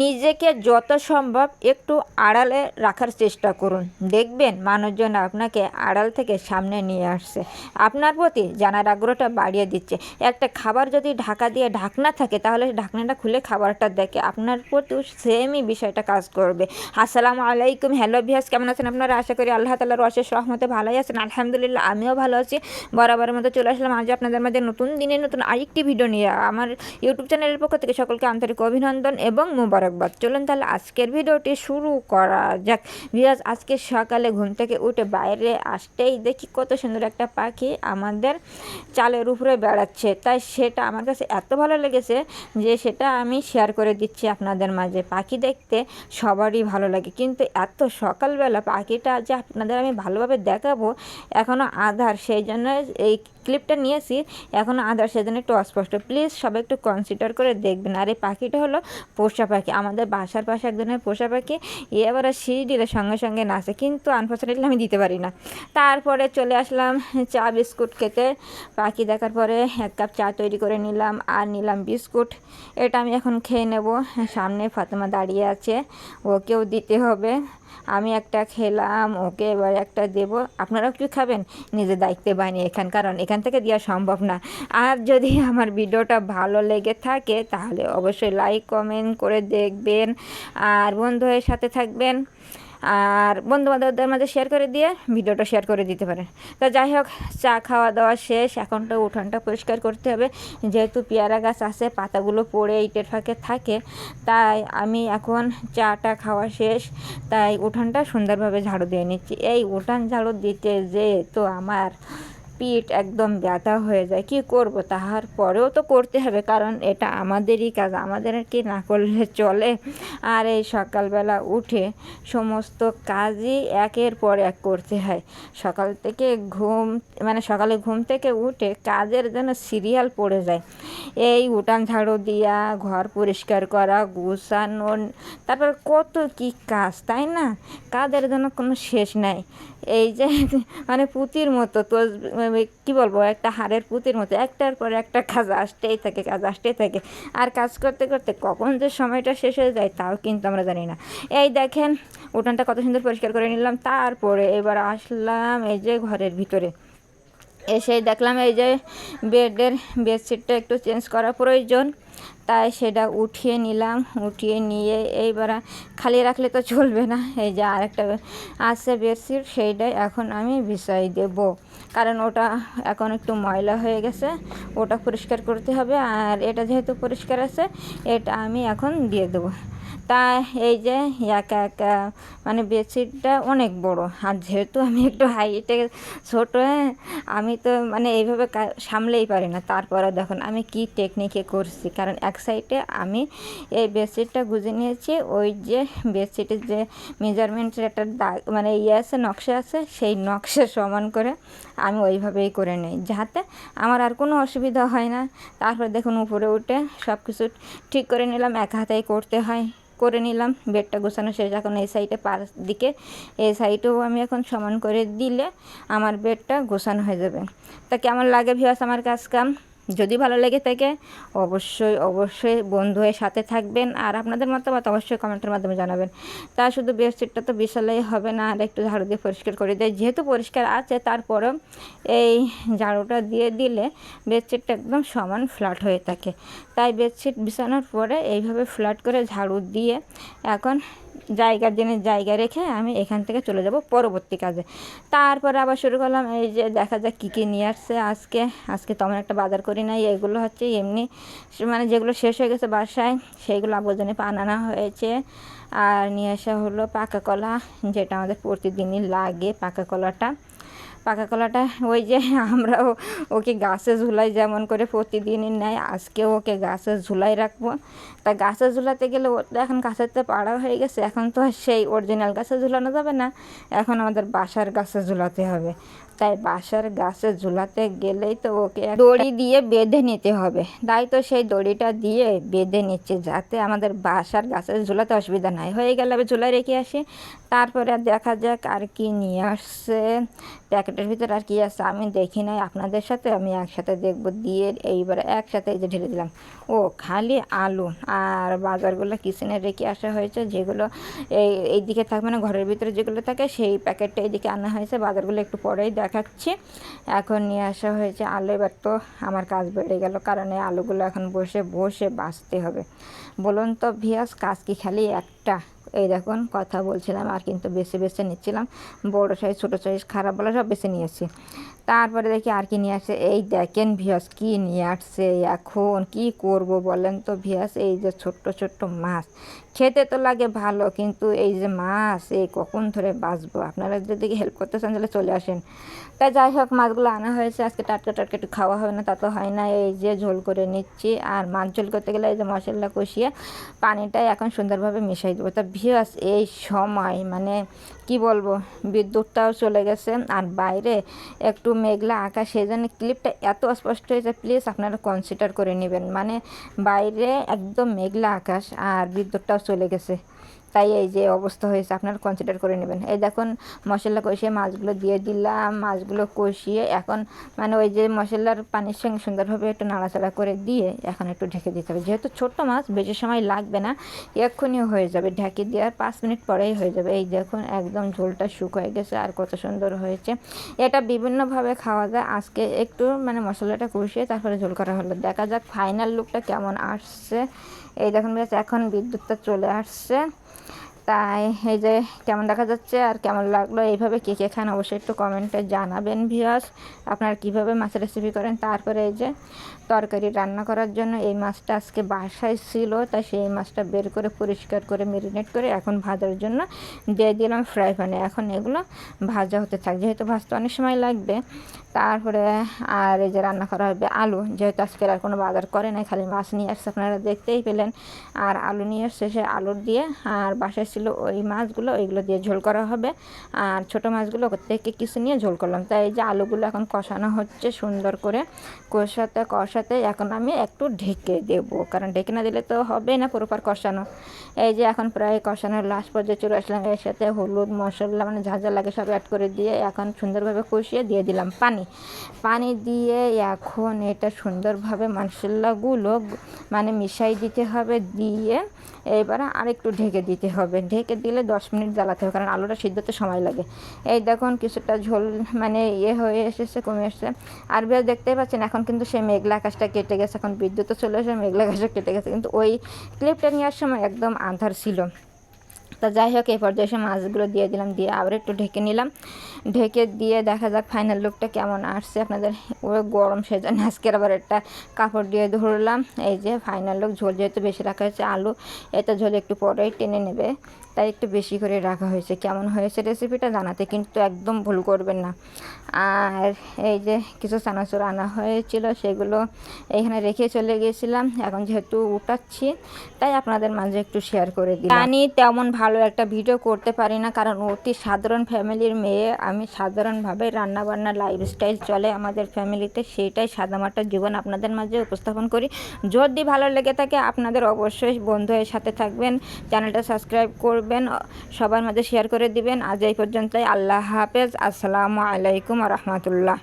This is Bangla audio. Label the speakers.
Speaker 1: নিজেকে যত সম্ভব একটু আড়ালে রাখার চেষ্টা করুন। দেখবেন মানুষজন আপনাকে আড়াল থেকে সামনে নিয়ে আসছে। আপনার প্রতি জানার আগ্রহটা বাড়িয়ে দিচ্ছে। একটা খাবার যদি ঢাকা দিয়ে ঢাকনা থাকে, তাহলে ঢাকনাটা খুলে খাবারটা দেখে আপনার প্রতিও সেমই বিষয়টা কাজ করবে। আসসালামু আলাইকুম। হ্যালো ভিয়াস কেমন আছেন আপনারা? আশা করি আল্লাহ তালার অশেষ রহমতে ভালোই আছেন। আলহামদুলিল্লাহ, আমিও ভালো আছি। বরাবরের মতো চলে আসলাম। আজ আপনাদের মাঝে নতুন দিনে নতুন আরেকটি ভিডিও নিয়ে। আমার ইউটিউব চ্যানেলের পক্ষ থেকে সকলকে আন্তরিক অভিনন্দন এবং মুবারকবাদ। চলুন তাহলে আজকের ভিডিওটি শুরু করা যাক। ভিয়াস আজকে সকালে ঘুম থেকে উঠে বাইরে আসতেই দেখি কত সুন্দর একটা পাখি আমাদের চালের উপরে বেড়াচ্ছে। তাই সেটা আমার কাছে এত ভালো লেগেছে যে সেটা আমি শেয়ার করে দিচ্ছি আপনাদের মাঝে। পাখি দেখতে সবারই ভালো লাগে। কিন্তু এত সকালবেলা পাখিটা যে আপনাদের আমি ভালোভাবে দেখাবো এখনও আধার, সেই জন্য এই ক্লিপটা নিয়েছি এখনও আধার সেজন্য একটু অস্পষ্ট। প্লিজ সবাই একটু কনসিডার করে দেখবেন। আর এই পাখিটা হলো পোষা পাখি। আমাদের বাসার পাশে একজনের পোষা পাখি, এ আবার সিঁড়ি দিলে সঙ্গে সঙ্গে নাচে। কিন্তু আনফর্চুনেটলি আমি দিতে পারি না। তারপরে চলে আসলাম চা বিস্কুট খেতে। পাখি দেখার পরে এক কাপ চা তৈরি করে নিলাম আর নিলাম বিস্কুট। এটা আমি এখন খেয়ে নেব। সামনে ফাতেমা দাঁড়িয়ে আছে। ওকেও দিতে হবে। আমি একটা খেলাম, ওকে এবার একটা দেব। আপনারাও কি খাবেন? নিজে দায়িত্বে বানিয়ে এখান কারণ এখান থেকে দেওয়া সম্ভব না। আর যদি আমার ভিডিওটা ভালো লেগে থাকে, তাহলে অবশ্যই লাইক কমেন্ট করে দেখবেন। আর বন্ধুদের সাথে থাকবেন। আর বন্ধু বান্ধবদের মাঝে শেয়ার করে দিয়ে ভিডিওটা শেয়ার করে দিতে পারেন। তো যাই হোক, চা খাওয়া দাওয়া শেষ। এখন তো উঠানটা পরিষ্কার করতে হবে। যেহেতু পেয়ারা গাছ আছে, পাতাগুলো পড়ে ইটের ফাঁকে থাকে, তাই আমি এখন চাটা খাওয়া শেষ। তাই উঠানটা সুন্দরভাবে ঝাড়ু দিয়ে নিচ্ছি। এই উঠান ঝাড়ু দিতে যে তো আমার পিঠ একদম ব্যথা হয়ে যায়, কি করব? তাহার পরেও তো করতে হবে, কারণ এটা আমাদেরই কাজ, আমাদের কি না করলে চলে। আর এই সকালবেলা উঠে সমস্ত কাজই একের পর এক করতে হয়। সকাল থেকে ঘুম মানে সকালে ঘুম থেকে উঠে কাজের যেন সিরিয়াল পড়ে যায়। এই উঠান ঝাড়ু দিয়া, ঘর পরিষ্কার করা, গুছানো, তারপর কত কি কাজ, তাই না? কাজের জন্য কোনো শেষ নাই। এই যে মানে পুঁতির মতো, তো কী বলব, একটা হাড়ের পুঁতির মতো, একটার পর একটা কাজ আসতেই থাকে, কাজ আসতেই থাকে। আর কাজ করতে করতে কখন যে সময়টা শেষ হয়ে যায় তাও কিন্তু আমরা জানি না। এই দেখেন, উঠানটা কত সুন্দর পরিষ্কার করে নিলাম, তারপরে এবার আসলাম এই যে ঘরের ভিতরে। এসে দেখলাম এই যে বেডের বেডশিটটা একটু চেঞ্জ করা প্রয়োজন। তাই সেটা উঠিয়ে নিলাম, উঠিয়ে নিয়ে এইবার খালি রাখলে তো চলবে না। এই যে আরেকটা আছে বেডশিট, সেইটাই এখন আমি বিছাই দেব। কারণ ওটা এখন একটু ময়লা হয়ে গেছে, ওটা পরিষ্কার করতে হবে। আর এটা যেহেতু পরিষ্কার আছে, এটা আমি এখন দিয়ে দেবো। তা এই যে একা একা মানে বেডশিটটা অনেক বড়। আর যেহেতু আমি একটু হাইটে ছোটো, আমি তো মানে এইভাবে সামলেই পারি না। তারপরে দেখুন, আমি কি টেকনিকে করছি? কারণ এক সাইডে আমি এই বেডশিটটা গুজে নিয়েছি, ওই যে বেডশিটের যে মেজারমেন্টের একটা দাগ মানে ইয়ে আছে, নকশা আছে, সেই নকশা সমান করে আমি ওইভাবেই করে নিই, যাতে আমার আর কোনো অসুবিধা হয় না। তারপর দেখুন, উপরে উঠে সব কিছু ঠিক করে নিলাম, এক হাতেই করতে হয়। করে নিলাম। বেডটা গোছানো শেষ, এখন এই সাইডে পার দিকে। এই সাইডেও আমি এখন সমান করে দিলে আমার বেডটা গোছানো হয়ে যাবে। তা কেমন লাগে ভিওয়াস আমার কাজ কাম? যদি ভালো লেগে থাকে, অবশ্যই অবশ্যই বন্ধু হয়ে সাথে থাকবেন আর আপনাদের মতামত অবশ্যই কমেন্টের মাধ্যমে জানাবেন। তা শুধু বেডশিটটা তো বিশালেই হবে না, আর একটু ঝাড়ু দিয়ে পরিষ্কার করে দেয়। যেহেতু পরিষ্কার আছে, তারপরেও এই ঝাড়ুটা দিয়ে দিলে বেডশিটটা একদম সমান ফ্ল্যাট হয়ে থাকে। তাই বেডশিট বিছানোর পরে এইভাবে ফ্ল্যাট করে ঝাড়ু দিয়ে এখন জায়গার জিনিস জায়গা রেখে আমি এখান থেকে চলে যাব পরবর্তী কাজে। তারপরে আবার শুরু করলাম এই যে দেখা যাক কী কী নিয়ে আসছে আজকে। আজকে তেমন একটা বাজার করি নাই। এগুলো হচ্ছে এমনি মানে যেগুলো শেষ হয়ে গেছে বাসায়, সেইগুলো আবর্জনে পানানো হয়েছে। আর নিয়ে আসা হলো পাকা কলা, যেটা আমাদের প্রতিদিনই লাগে পাকা কলাটা। পাকা কলাটা, ওই যে আমরাও ওকে গাছে ঝুলাই যেমন করে প্রতিদিনই নেয়, আজকেও ওকে গাছে ঝুলাই রাখব। তা গাছে ঝুলাতে গেলে ও তো এখন গাছের তো পাড়া হয়ে গেছে, এখন তো সেই অরিজিনাল গাছে ঝুলানো যাবে না, এখন আমাদের বাসার গাছে ঝুলাতে হবে। তাই বাসার গাছে ঝুলাতে গেলেই তো ওকে দড়ি দিয়ে বেঁধে নিতে হবে। তাই তো সেই দড়িটা দিয়ে বেঁধে নিচ্ছে যাতে আমাদের বাসার গাছে ঝুলাতে অসুবিধা নাই। হয়ে গেলে আমি ঝুলাই রেখে আসি। তারপরে দেখা যাক আর কি নিয়ে আসছে। প্যাকেট প্যাকেটের ভিতরে আর কি আছে, আমি দেখি নাই আপনাদের সাথে, আমি একসাথে দেখব, দিয়ে এইবারে একসাথে এই যে ঢেলে দিলাম। ও, খালি আলু আর বাজারগুলো কিচেনে রেখে আসা হয়েছে, যেগুলো এই, এইদিকে থাকবে না ঘরের ভিতরে যেগুলো থাকে, সেই প্যাকেটটা এইদিকে আনা হয়েছে, বাজারগুলো একটু পরেই দেখাচ্ছি। এখন নিয়ে আসা হয়েছে আলু, এবার তো আমার কাজ বেড়ে গেল, কারণ এই আলুগুলো এখন বসে বসে বাঁচতে হবে। বলুন তো ভিয়াস কাজ কি খালি একটা? এই দেখুন, কথা বলছিলাম আর কিন্তু বেছে বেছে নিচ্ছিলাম। বড়ো সাইজ ছোটো সাইজ খারাপ বলে সব বেছে নিয়েছি। তারপরে দেখি আর কি নিয়ে আসছে এই দেখেন ভিয়াস কি নিয়ে আসছে, এখন কি করব বলেন তো ভিয়াস এই যে ছোট্ট ছোট্ট মাছ। খেতে তো লাগে ভালো, কিন্তু এই যে মাছ, এই কখন ধরে বাঁচবো? আপনারা যদি হেল্প করতে চান তাহলে চলে আসেন। তাই যাই হোক, মাছগুলো আনা হয়েছে। আজকে টাটকা টাটকা একটু খাওয়া হবে না, তা তো হয় না। এই যে ঝোল করে নিচ্ছি। আর মাছ ঝোল করতে গেলে এই যে মশলা কষিয়ে পানিটাই এখন সুন্দরভাবে মিশাই দেবো। তা ভিয়াস এই সময় মানে কি বলব, বিদ্যুৎটাও চলে গেছে। আর বাইরে একটু মেঘলা আকাশ সেই জন্য ক্লিপটা এত স্পষ্ট হয়েছে প্লিজ আপনারা কনসিডার করে নেবেন। মানে বাইরে একদম মেঘলা আকাশ আর বিদ্যুৎটাও চলে গেছে। তাই এই যে অবস্থা হয়েছে, আপনারা কনসিডার করে নেবেন। এই দেখুন, মশলা কষিয়ে মাছগুলো দিয়ে দিলাম, মাছগুলো কষিয়ে এখন মানে ওই যে মশলার পানির সঙ্গে সুন্দরভাবে একটু নাড়াচাড়া করে দিয়ে এখন একটু ঢেকে দিতে হবে। যেহেতু ছোট্ট মাছ, বেশি সময় লাগবে না, এক্ষুনি হয়ে যাবে। ঢেকে দেওয়ার পাঁচ মিনিট পরেই হয়ে যাবে। এই দেখুন, একদম ঝোলটা শুক হয়ে গেছে আর কত সুন্দর হয়েছে। এটা বিভিন্নভাবে খাওয়া যায়। আজকে একটু মানে মশলাটা কষিয়ে তারপরে ঝোল করা হলো। দেখা যাক ফাইনাল লুকটা কেমন আসছে। এই দেখুন বেশ এখন বিদ্যুৎটা চলে আসছে। তাই এই যে কেমন দেখা যাচ্ছে আর কেমন লাগল, এইভাবে কে কে খান অবশ্যই একটু কমেন্টে জানাবেন ভিউয়ার্স আপনারা কীভাবে মাছের রেসিপি করেন? তারপরে এই যে তরকারি রান্না করার জন্য এই মাছটা আজকে বাসায় ছিল, তাই সেই মাছটা বের করে পরিষ্কার করে মেরিনেট করে এখন ভাজার জন্য দিয়ে দিলাম ফ্রাই প্যানে এখন এগুলো ভাজা হতে থাক, যেহেতু ভাজতে অনেক সময় লাগবে। তারপরে আর এই যে রান্না করা হবে আলু, যেহেতু আজকের আর কোনো বাজার করে নাই, খালি মাছ নিয়ে আসছে, আপনারা দেখতেই পেলেন। আর আলু নিয়ে এসছে সে আলুর দিয়ে, আর বাসায় ছিল ওই মাছগুলো, ওইগুলো দিয়ে ঝোল করা হবে। আর ছোটো মাছগুলো থেকে কিছু নিয়ে ঝোল করলাম। তাই এই যে আলুগুলো এখন কষানো হচ্ছে সুন্দর করে। কষাতে কষাতে এখন আমি একটু ঢেকে দেবো। কারণ ঢেকে না দিলে তো হবে না পুরোপার কষানো। এই যে এখন প্রায় কষানোর লাস্ট পর্যায়ে চলে আসলাম। এর সাথে হলুদ, মশলা মানে ঝাঁঝা লাগে সব অ্যাড করে দিয়ে এখন সুন্দরভাবে কষিয়ে দিয়ে দিলাম পানি। পানি দিয়ে এখন এটা সুন্দরভাবে মশলাগুলো মানে মিশাই দিতে হবে। দিয়ে এবারে আরেকটু ঢেকে দিতে হবে। ঢেকে দিলে দশ মিনিট জ্বালাতে হবে, কারণ আলুটা সিদ্ধতে সময় লাগে। এই দেখুন কিছুটা ঝোল মানে ইয়ে হয়ে এসেছে, কমে এসেছে। আর বেশ দেখতেই পাচ্ছেন, এখন কিন্তু সেই মেঘলা আকাশটা কেটে গেছে, এখন বিদ্যুৎও চলে এসে মেঘলা আকাশটা কেটে গেছে, কিন্তু ওই ক্লিপটা নেওয়ার সময় একদম আন্ধার ছিল। তা যাই হোক এই পর্যায়ে এসে মাছগুলো দিয়ে দিলাম, দিয়ে আবার একটু ঢেকে নিলাম। ঢেকে দিয়ে দেখা যাক ফাইনাল লুকটা কেমন আসছে আপনাদের। ওই গরম সেজন্য আজকে আবার একটা কাপড় দিয়ে ধরলাম। এই যে ফাইনাল লুক ঝোল যেহেতু বেশি রাখা হয়েছে, আলু, এটা ঝোল একটু পরেই টেনে নেবে। তাই একটু বেশি করে রাখা হয়েছে। কেমন হয়েছে রেসিপিটা জানাতে কিন্তু একদম ভুল করবেন না। আর এই যে কিছু চানাচুর আনা হয়েছিল, সেগুলো এখানে রেখে চলে গিয়েছিলাম এখন যেহেতু উঠাচ্ছি, তাই আপনাদের মাঝে একটু শেয়ার করে দিই জানি তেমন ভালো একটা ভিডিও করতে পারি না, কারণ অতি সাধারণ ফ্যামিলির মেয়ে। আমি সাধারণভাবে রান্নাবান্না লাইফস্টাইল চলে আমাদের ফ্যামিলিতে সেইটাই সাদামাটা জীবন আপনাদের মাঝে উপস্থাপন করি। যদি ভালো লেগে থাকে, আপনাদের অবশ্যই বন্ধুদের সাথে থাকবেন। চ্যানেলটা সাবস্ক্রাইব করবেন সবার মাঝে শেয়ার করে দিবেন। আজ এই পর্যন্তই। আল্লাহ হাফেজ। আসসালামু আলাইকুম রহমতুল্লাহ।